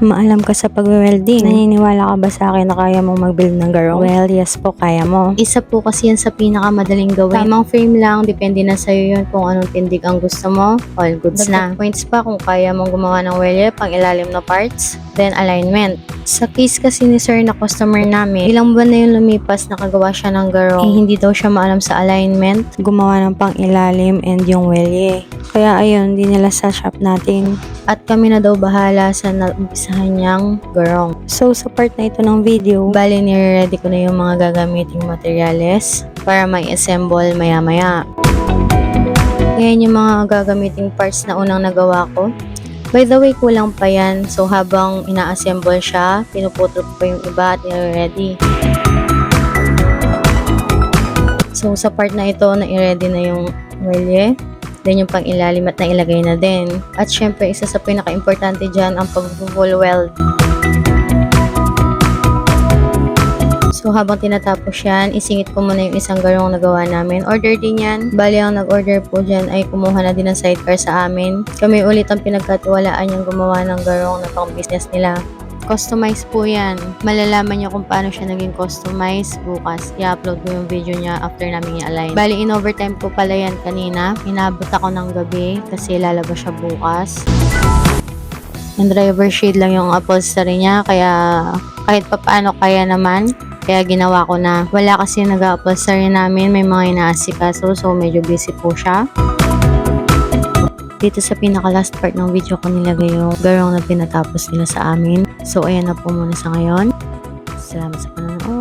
Maalam ka sa pag-welding. Naniniwala ka ba sa akin na kaya mong mag-build ng garong? Well, yes po, kaya mo. Isa po kasi yan sa pinakamadaling gawin. Tamang frame lang, depende na sa'yo yun kung anong tindig ang gusto mo. All goods na. Points pa kung kaya mong gumawa ng welye, pang ilalim na parts. Then alignment. Sa case kasi ni sir na customer namin, ilang buwan na yung lumipas nakagawa siya ng garong. Eh, hindi daw siya maalam sa alignment. Gumawa ng pang ilalim and yung welye. Kaya ayun, di nila sa shop natin. At kami na daw bahala sa naumpisahan niyang garong. So, sa part na ito ng video, Bali, nire-ready ko na yung mga gagamiting materyales para may assemble maya-maya. Ngayon yung mga gagamiting parts na unang nagawa ko. By the way, kulang pa yan. So, habang ina-assemble siya, pinuputol ko pa yung iba at nire-ready. So, sa part na ito, na-ready na yung welye. Then, yung pang ilalim at nailagay na din. At syempre, isa sa pinaka-importante dyan, ang pag-full weld. So habang tinatapos yan, isingit ko muna yung isang garong nagawa namin. Order din yan. Bali ang nag-order po dyan ay kumuha na din ng sidecar sa amin. Kami ulit ang pinagkatiwalaan yung gumawa ng garong na pang business nila. Customize po yan. Malalaman niyo kung paano siya naging customize bukas. I-upload ko yung video niya after namin i-align. Bali, in overtime po pala yan kanina. Inabot ako ng gabi kasi lalabas siya bukas. Yung driver shade lang yung upholstery niya kaya kahit papaano kaya naman kaya ginawa ko na. Wala kasi nag-upholstery namin, may mga inaasikaso so medyo busy po siya. Dito sa pinaka last part ng video ko nilagay yung garong na pinatapos nila sa amin. So ayan na po muna sa ngayon. Salamat sa panonood.